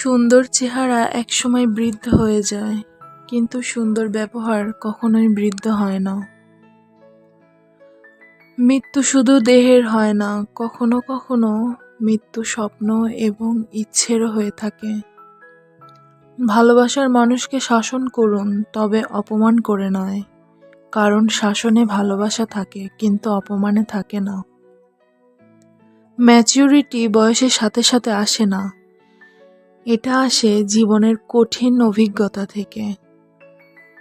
সুন্দর চেহারা একসময় বৃদ্ধ হয়ে যায়, কিন্তু সুন্দর ব্যবহার কখনোই বৃদ্ধ হয় না। মৃত্যু শুধু দেহের হয় না, কখনো কখনো মৃত্যু স্বপ্ন এবং ইচ্ছেরও হয়ে থাকে। ভালোবাসার মানুষকে শাসন করুন, তবে অপমান করে নয়, কারণ শাসনে ভালোবাসা থাকে, কিন্তু অপমানে থাকে না। ম্যাচিউরিটি বয়সের সাথে সাথে আসে না এটা আসে জীবনের কঠিন অভিজ্ঞতা থেকে।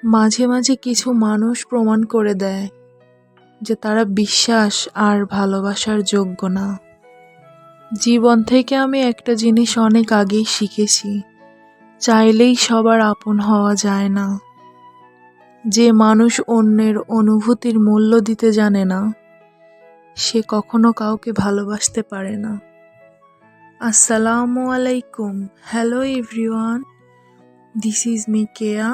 মাঝে মাঝে কিছু মানুষ প্রমাণ করে দেয় যে তারা বিশ্বাস আর ভালোবাসার যোগ্য না। জীবন থেকে আমি একটা জিনিস অনেক আগেই শিখেছি, চাইলেই সবার আপন হওয়া যায় না। যে মানুষ অন্যের অনুভূতির মূল্য দিতে জানে না, সে কখনো কাউকে ভালোবাসতে পারে না। আসসালামু আলাইকুম। Hello everyone this is me Keya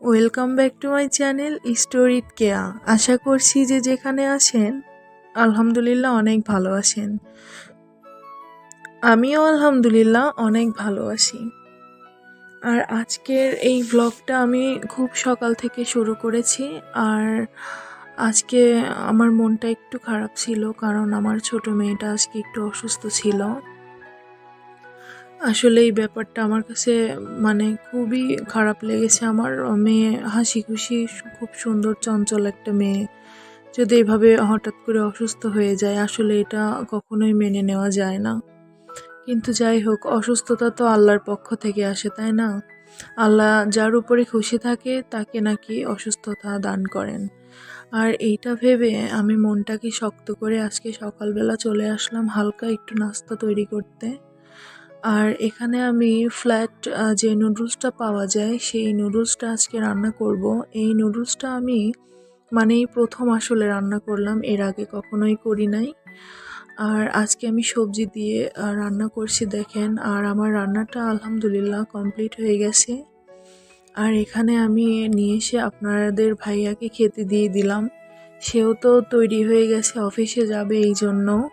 welcome back to my channel স্টোরিট Keya আশা করছি যে যেখানে আছেন, আলহামদুলিল্লাহ অনেক ভালো আছেন। আমিও আলহামদুলিল্লাহ অনেক ভালো আছি। আর আজকের এই ব্লগটা আমি খুব সকাল থেকে শুরু করেছি। আর আজকে আমার মনটা একটু খারাপ ছিল, কারণ আমার ছোট মেয়েটা আজকে একটু অসুস্থ ছিল। আসলে এই ব্যাপারটা আমার কাছে মানে খুবই খারাপ লেগেছে। আমার মেয়ে হাসি খুশি খুব সুন্দর, চঞ্চল একটা মেয়ে। যদি এভাবে হঠাৎ করে অসুস্থ হয়ে যায়, আসলে এটা কখনোই মেনে নেওয়া যায় না। কিন্তু যাই হোক, অসুস্থতা তো আল্লাহর পক্ষ থেকে আসে, তাই না? আল্লাহ যার উপরে খুশি থাকে, তাকে নাকি অসুস্থতা দান করেন। আর এইটা ভেবে আমি মনটাকে শক্ত করে আজকে সকালবেলা চলে আসলাম হালকা একটু নাস্তা তৈরি করতে। আর এখানে আমি ফ্ল্যাট যে নুডলসটা পাওয়া যায়, সেই নুডলসটা আজকে রান্না করব। এই নুডলসটা আমি মানে প্রথম আসলে রান্না করলাম, এর আগে কখনোই করি নাই। আর আজকে আমি সবজি দিয়ে রান্না করছি, দেখেন। আর আমার রান্নাটা আলহামদুলিল্লাহ কমপ্লিট হয়ে গেছে। আর এখানে আমি নিয়ে এসে আপনাদের ভাইয়াকে খেতে দিয়ে দিলাম। সেও তো তৈরি হয়ে গেছে, অফিসে যাবে এই জন্য।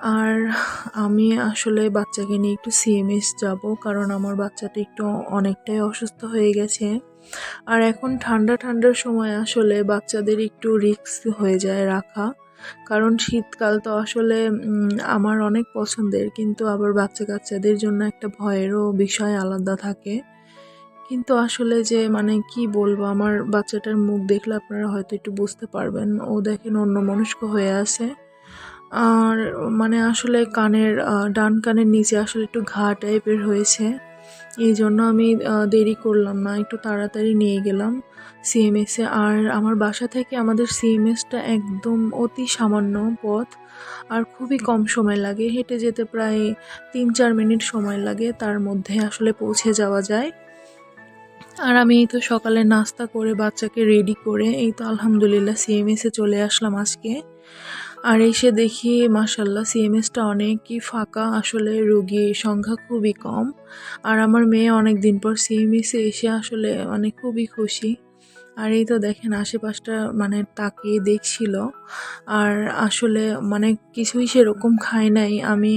আর আমি আসলে বাচ্চাকে নিয়ে একটু সিএমএস যাব, কারণ আমার বাচ্চাটা একটু অনেকটাই অসুস্থ হয়ে গেছে। আর এখন ঠান্ডা ঠান্ডার সময় আসলে বাচ্চাদের একটু রিস্ক হয়ে যায় রাখা। কারণ শীতকাল তো আসলে আমার অনেক পছন্দের, কিন্তু আবার বাচ্চা কাচ্চাদের জন্য একটা ভয়েরও বিষয় আলাদা থাকে। কিন্তু আসলে যে মানে কি বলব, আমার বাচ্চাটার মুখ দেখলে আপনারা হয়তো একটু বুঝতে পারবেন। ও দেখেন অন্য মনস্ক হয়ে আছে। আর মানে আসলে কানের ডান কানের নিচে আসলে একটু ঘা টাইপের হয়েছে। এই জন্য আমি দেরি করলাম না, একটু তাড়াতাড়ি নিয়ে গেলাম সিএমএসে আর আমার বাসা থেকে আমাদের সিএমএসটা একদম অতি সামান্য পথ, আর খুবই কম সময় লাগে। হেঁটে যেতে প্রায় তিন চার মিনিট সময় লাগে, তার মধ্যে আসলে পৌঁছে যাওয়া যায়। আর আমি এই তো সকালে নাস্তা করে বাচ্চাকে রেডি করে, এই তো আলহামদুলিল্লাহ সিএমএসে চলে আসলাম আজকে। আর এসে দেখি মাসাল্লাহ সিএমএসটা অনেকই ফাঁকা। আসলে রুগীর সংখ্যা খুবই কম। আর আমার মেয়ে অনেক দিন পর সিএমএসে এসে আসলে মানে খুবই খুশি। আর এই তো দেখেন, আশেপাশটা মানে তাকিয়ে দেখছিল। আর আসলে মানে কিছুই সেরকম খাই নাই। আমি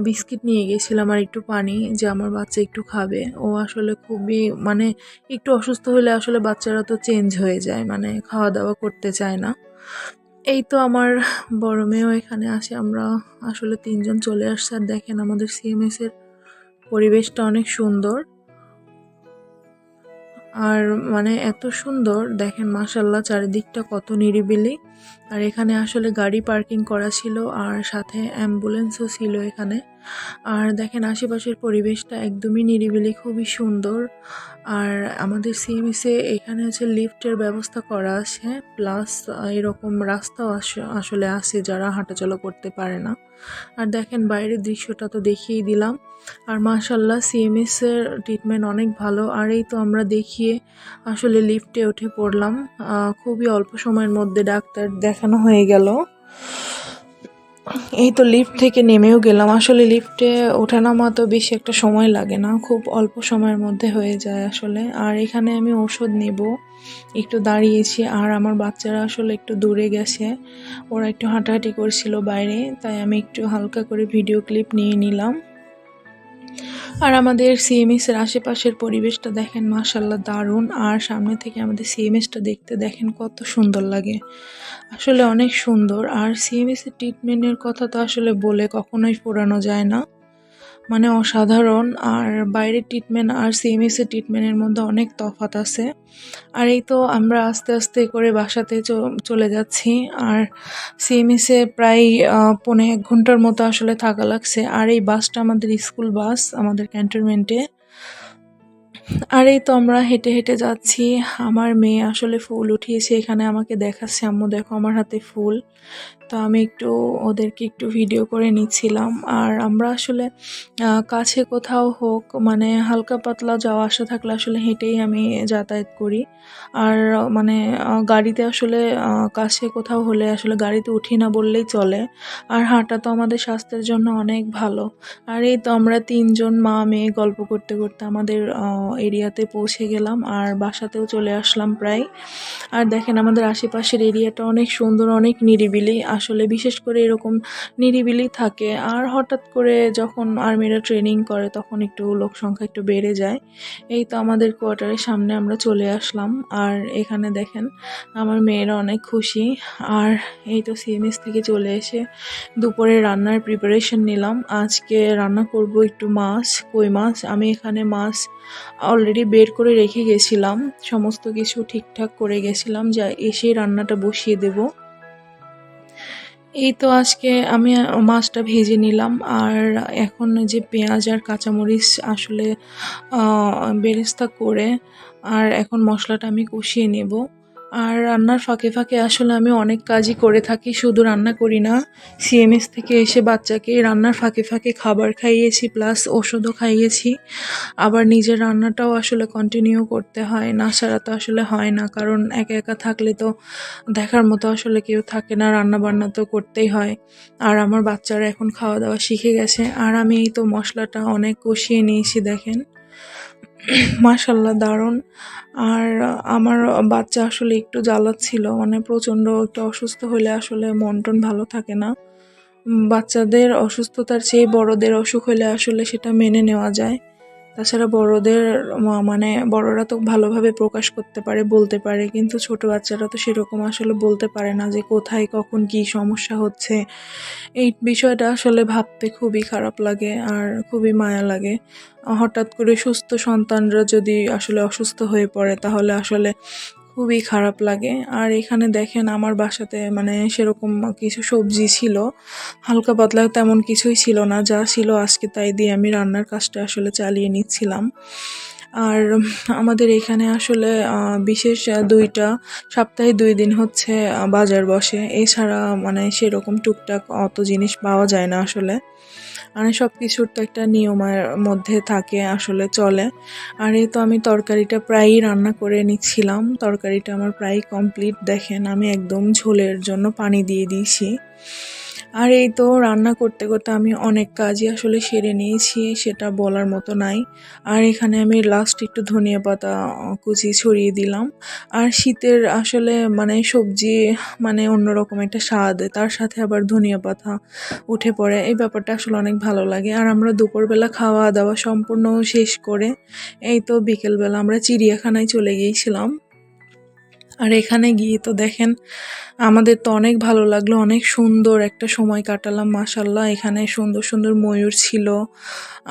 বিস্কিট নিয়ে গেছিলাম আর একটু পানি যে আমার বাচ্চা একটু খাবে। ও আসলে খুবই মানে একটু অসুস্থ হলে আসলে বাচ্চারা তো চেঞ্জ হয়ে যায় মানে খাওয়া দাওয়া করতে চায় না। এই তো আমার বড় মেয়েও এখানে আসে। আমরা আসলে তিনজন চলে আসছে। আর দেখেন আমাদের সিএমএস এর পরিবেশটা অনেক সুন্দর। আর মানে এত সুন্দর। দেখেন মাসাল্লাহ চারিদিকটা কত নিরিবিলি। আর এখানে আসলে গাড়ি পার্কিং করা ছিল। আর সাথে অ্যাম্বুলেন্সও ছিল এখানে। আর দেখেন আশেপাশের পরিবেশটা একদমই নিরিবিলি, খুবই সুন্দর। আর আমাদের সিএমএসে এখানে হচ্ছে লিফটের ব্যবস্থা করা আছে, প্লাস এরকম রাস্তাও আসলে আছে যারা হাঁটাচলা করতে পারে না। আর দেখেন বাইরের দৃশ্যটা তো দেখিয়েই দিলাম। আর মাশাল্লাহ সিএমএস এর ট্রিটমেন্ট অনেক ভালো। আর এই তো আমরা দেখিয়ে আসলে লিফটে উঠে পড়লাম। খুবই অল্প সময়ের মধ্যে ডাক্তার দেখানো হয়ে গেল। এই তো লিফট থেকে নেমেও গেলাম। আসলে লিফটে ওঠানামা তো বেশি একটা সময় লাগে না, খুব অল্প সময়ের মধ্যে হয়ে যায় আসলে। আর এখানে আমি ওষুধ নেব, একটু দাঁড়িয়েছি, আর আমার বাচ্চারা আসলে একটু দূরে গেছে। ওরা একটু হাঁটাহাঁটি করছিল বাইরে, তাই আমি একটু হালকা করে ভিডিও ক্লিপ নিয়ে নিলাম। আর আমাদের সিএমএস এর আশেপাশের পরিবেশটা দেখেন মাশাল্লাহ দারুণ। আর সামনে থেকে আমাদের সিএমএসটা দেখতে দেখেন কত সুন্দর লাগে। আসলে অনেক সুন্দর। আর সিএমএস এর ট্রিটমেন্টের কথা তো আসলে বলে কখনোই ফোরানো যায় না। মানে অসাধারণ, আর বাইরের ট্রিটমেন্ট আর সিএমএস ট্রিটমেন্টের মধ্যে অনেক তফাৎ আছে। আর এই তো আমরা আস্তে আস্তে করে বাসাতে চলে যাচ্ছি। আর সিএমএসে প্রায় পৌনে এক ঘণ্টার মতো আসলে থাকা লাগছে। আর এই বাসটা আমাদের স্কুল বাস, আমাদের ক্যান্টনমেন্টে আর এই তো আমরা হেঁটে হেঁটে যাচ্ছি। আমার মেয়ে আসলে ফুল উঠিয়েছে, এখানে আমাকে দেখাচ্ছে। আম্মু দেখো আমার হাতে ফুল। তো আমি একটু ওদেরকে একটু ভিডিও করে নিচ্ছিলাম। আর আমরা আসলে কাছে কোথাও হোক মানে হালকা পাতলা যাওয়া, আসা থাকলে আসলে হেঁটেই আমি যাতায়াত করি। আর মানে গাড়িতে আসলে কাছে কোথাও হলে আসলে গাড়িতে উঠি না বললেই চলে। আর হাঁটা তো আমাদের স্বাস্থ্যের জন্য অনেক ভালো। আর এই তো আমরা তিনজন মা, মেয়ে গল্প করতে করতে আমাদের এরিয়াতে পৌঁছে গেলাম। আর বাসাতেও চলে আসলাম প্রায়। আর দেখেন আমাদের আশেপাশের এরিয়াটা অনেক সুন্দর, অনেক নিরিবিলি। আসলে বিশেষ করে এরকম নিরিবিলি থাকে। আর হঠাৎ করে যখন আর্মিরা ট্রেনিং করে, তখন একটু লোক সংখ্যা একটু বেড়ে যায়। এই তো আমাদের কোয়ার্টারের সামনে আমরা চলে আসলাম। আর এখানে দেখেন, আমার মেয়েরা অনেক খুশি। আর এই তো সিএমএস থেকে চলে এসে দুপুরে রান্নার প্রিপারেশন নিলাম। আজকে রান্না করব একটু মাছ, কই মাছ। আমি এখানে মাছ অলরেডি বের করে রেখে গেছিলাম। সমস্ত কিছু ঠিকঠাক করে গেছিলাম। যা এসে রান্নাটা বসিয়ে দেব। এই তো আজকে আমি মাছটা ভেজে নিলাম, আর এখন যে পেঁয়াজ আর কাঁচামরিচ আসলে বেরেস্তা করে, আর এখন মশলাটা আমি কষিয়ে নেব। আর রান্নার ফাঁকে ফাঁকে আসলে আমি অনেক কাজই করে থাকি, শুধু রান্না করি না। সিএমএস থেকে এসে বাচ্চাকে রান্নার ফাঁকে ফাঁকে খাবার খাইয়েছি প্লাস ওষুধও খাইয়েছি। আবার নিজের রান্নাটাও আসলে কন্টিনিউ করতে হয়, না ছাড়া তো আসলে হয় না, কারণ একা একা থাকলে তো দেখার মতো আসলে কেউ থাকে না রান্না বান্না তো করতেই হয়। আর আমার বাচ্চারা এখন খাওয়া দাওয়া শিখে গেছে, আর আমি এই তো মশলাটা অনেক কষিয়ে নিয়েছি, দেখেন। মাশাল্লাহ দারুণ। আর আমার বাচ্চা আসলে একটু জ্বালাচ্ছিল মানে প্রচণ্ড একটু অসুস্থ হলে আসলে মন টন ভালো থাকে না। বাচ্চাদের অসুস্থতার চেয়ে বড়দের অসুখ হলে আসলে সেটা মেনে নেওয়া যায়। তাছাড়া বড়দের মানে বড়রা তো ভালোভাবে প্রকাশ করতে পারে, বলতে পারে, কিন্তু ছোট বাচ্চারা তো সেরকম আসলে বলতে পারে না যে কোথায়, কখন কি সমস্যা হচ্ছে। এই বিষয়টা আসলে ভাবতে খুবই খারাপ লাগে আর খুবই মায়া লাগে। হঠাৎ করে সুস্থ সন্তানরা যদি আসলে অসুস্থ হয়ে পড়ে, তাহলে আসলে খুবই খারাপ লাগে। আর এখানে দেখেন আমার বাসাতে মানে সেরকম কিছু সবজি ছিল। হালকা পাতলা তেমন কিছুই ছিল না, যা ছিল আজকে তাই দিয়ে আমি রান্নার কাজটা আসলে চালিয়ে নিচ্ছিলাম। আর আমাদের এখানে আসলে বিশেষ দুইটা, সপ্তাহে দুই দিন হচ্ছে বাজার বসে। এছাড়া মানে সেরকম টুকটাক অত জিনিস পাওয়া যায় না আসলে। মানে সব কিছুর তো একটা নিয়মের মধ্যে থাকে, আসলে চলে। আর এই তো আমি তরকারিটা প্রায়ই রান্না করে নিচ্ছিলাম। তরকারিটা আমার প্রায় কমপ্লিট দেখেন আমি একদম ঝোলের জন্য পানি দিয়ে দিয়েছি। আর এই তো রান্না করতে করতে আমি অনেক কাজই আসলে সেরে নিয়েছি, সেটা বলার মতো নাই। আর এখানে আমি লাস্ট একটু ধনিয়া পাতা কুচি ছড়িয়ে দিলাম। আর শীতের আসলে মানে সবজি মানে অন্যরকম একটা স্বাদ, তার সাথে আবার ধনিয়া পাতা উঠে পড়ে। এই ব্যাপারটা আসলে অনেক ভালো লাগে। আর আমরা দুপুরবেলা খাওয়া দাওয়া সম্পূর্ণ শেষ করে, এই তো বিকেলবেলা আমরা চিড়িয়াখানায় চলে গিয়েছিলাম। আর এখানে গিয়ে তো দেখেন, আমাদের তো অনেক ভালো লাগল, অনেক সুন্দর একটা সময় কাটালাম মাসাল্লাহ এখানে সুন্দর সুন্দর ময়ূর ছিল,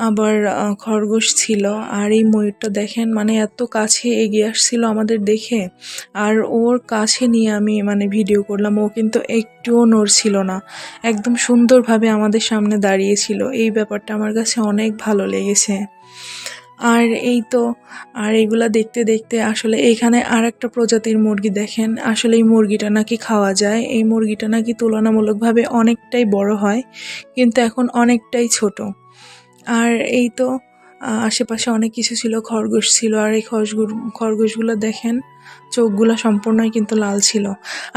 আবার খরগোশ ছিল। আর এই ময়ূরটা দেখেন মানে এত কাছে এগিয়ে আসছিল আমাদের দেখে। আর ওর কাছে নিয়ে আমি মানে ভিডিও করলাম। ও কিন্তু একটুও নড়ছিল না। একদম সুন্দরভাবে আমাদের সামনে দাঁড়িয়েছিল এই ব্যাপারটা আমার কাছে অনেক ভালো লেগেছে। আর এই তো, আর এগুলা দেখতে দেখতে আসলে এইখানে আর একটা প্রজাতির মুরগি দেখেন। আসলে এই মুরগিটা নাকি খাওয়া যায়। এই মুরগিটা নাকি তুলনামূলকভাবে অনেকটাই বড় হয়, কিন্তু এখন অনেকটাই ছোট। আর এই তো আশেপাশে অনেক কিছু ছিল, খরগোশ ছিল, আর এই খরগোশ, খরগোশগুলো দেখেন। চোখগুলো সম্পূর্ণই কিন্তু লাল ছিল।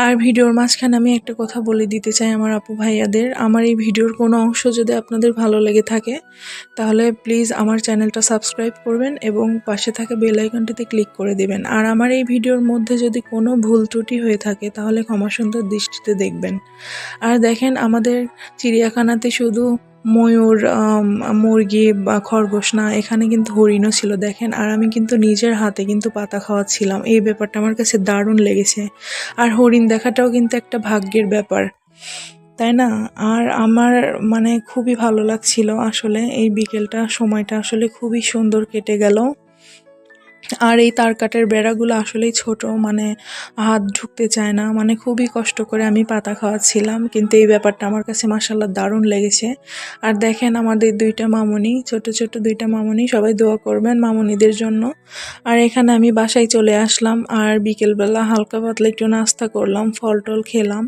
আর ভিডিওর মাঝখানে আমি একটা কথা বলে দিতে চাই আমার আপু ভাইয়াদের। আমার এই ভিডিওর কোনো অংশ যদি আপনাদের ভালো লেগে থাকে, তাহলে প্লিজ আমার চ্যানেলটা সাবস্ক্রাইব করবেন এবং পাশে থাকা বেল আইকনটিতে ক্লিক করে দেবেন। আর আমার এই ভিডিওর মধ্যে যদি কোনো ভুল ত্রুটি হয়ে থাকে, তাহলে ক্ষমা সুন্দর দৃষ্টিতে দেখবেন। আর দেখেন আমাদের চিড়িয়াখানাতে শুধু ময়ূর মুরগি বা খরগোশ না, এখানে কিন্তু হরিণও ছিল, দেখেন। আর আমি কিন্তু নিজের হাতে কিন্তু পাতা খাওয়াচ্ছিলাম। এই ব্যাপারটা আমার কাছে দারুণ লেগেছে। আর হরিণ দেখাটাও কিন্তু একটা ভাগ্যের ব্যাপার। তাই না? আর আমার মানে খুবই ভালো লাগছিল আসলে এই বিকেলটা। সময়টা আসলে খুবই সুন্দর কেটে গেল। আর এই তারকাটের বেড়াগুলো আসলেই ছোট মানে হাত ঢুকতে চায় না। মানে খুবই কষ্ট করে আমি পাতা খাওয়াচ্ছিলাম, কিন্তু এই ব্যাপারটা আমার কাছে মাসাল্লাহ দারুণ লেগেছে। আর দেখেন আমাদের দুইটা মামুনি, ছোট ছোট দুইটা মামুনি, সবাই দোয়া করবেন মামনিদের জন্য। আর এখানে আমি বাসায় চলে আসলাম, আর বিকেলবেলা হালকা পাতলা একটু নাস্তা করলাম ফল টল খেলাম।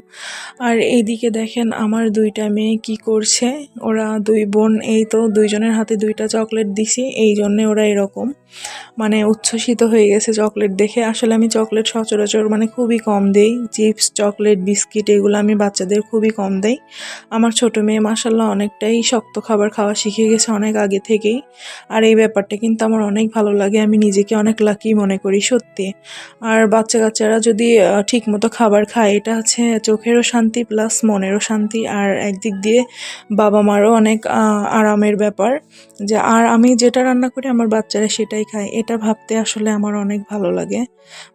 আর এইদিকে দেখেন আমার দুইটা মেয়ে কি করছে, ওরা দুই বোন, এই তো দুইজনের হাতে দুইটা চকলেট দিছি, এই জন্যে ওরা এরকম। মানে উচ্ছ্বসিত হয়ে গেছে চকলেট দেখে। আসলে আমি চকলেট সচরাচর মানে খুবই কম দেই। চিপস, চকলেট, বিস্কিট এগুলো আমি বাচ্চাদের খুবই কম দেই। আমার ছোট মেয়ে মাসাল্লাহ অনেকটাই শক্ত খাবার খাওয়া শিখে গেছে অনেক আগে থেকেই। আর এই ব্যাপারটা কিন্তু আমার অনেক ভালো লাগে, আমি নিজেকে অনেক লাকি মনে করি, সত্যি। আর বাচ্চা কাচ্চারা যদি ঠিক মতো খাবার খায়, এটা হচ্ছে চোখেরও শান্তি প্লাস মনেরও শান্তি। আর একদিক দিয়ে বাবা মারও অনেক আরামের ব্যাপার যে, আর আমি যেটা রান্না করি, আমার বাচ্চারা সেটাই খায়। এটা ভাবতে আসলে আমার অনেক ভালো লাগে।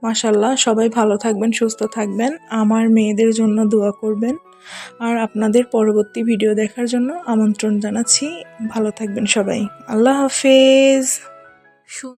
মাশাল্লাহ সবাই ভালো থাকবেন, সুস্থ থাকবেন। আমার মেয়েদের জন্য দোয়া করবেন। আর আপনাদের পরবর্তী ভিডিও দেখার জন্য আমন্ত্রণ জানাচ্ছি। ভালো থাকবেন সবাই। আল্লাহ হাফেজ।